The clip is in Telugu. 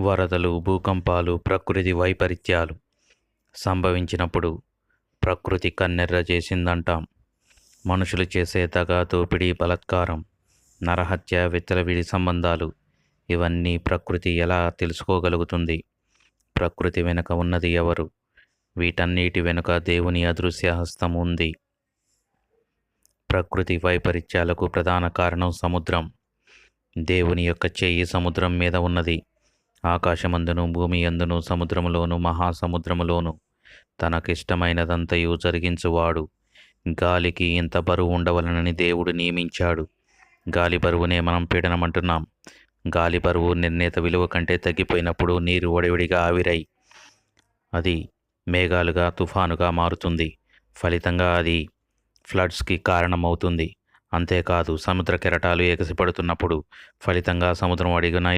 వరదలు భూకంపాలు ప్రకృతి వైపరీత్యాలు సంభవించినప్పుడు ప్రకృతి కన్నెర్ర చేసిందంటాం. మనుషులు చేసే దగా దోపిడీ బలత్కారం నరహత్య విత్తలవిడి సంబంధాలు ఇవన్నీ ప్రకృతి ఎలా తెలుసుకోగలుగుతుంది? ప్రకృతి వెనుక ఉన్నది ఎవరు? వీటన్నిటి వెనుక దేవుని అదృశ్య హస్తం ఉంది. ప్రకృతి వైపరీత్యాలకు ప్రధాన కారణం సముద్రం. దేవుని యొక్క చెయ్యి సముద్రం మీద ఉన్నది. ఆకాశమందును భూమి అందును సముద్రములోను మహాసముద్రములోను. తనకిష్టమైనదంతయు జరిగించువాడు. గాలికి ఇంత బరువు ఉండవలనని దేవుడు నియమించాడు. గాలి బరువునే మనం పీడనమంటున్నాం. గాలి బరువు నిర్ణీత విలువ కంటే తగ్గిపోయినప్పుడు నీరు ఒడివిడిగా ఆవిరై అది మేఘాలుగా తుఫానుగా మారుతుంది. ఫలితంగా అది ఫ్లడ్స్కి కారణమవుతుంది. అంతేకాదు సముద్ర కెరటాలు ఎగసిపడుతున్నప్పుడు ఫలితంగా సముద్రం అడిగిన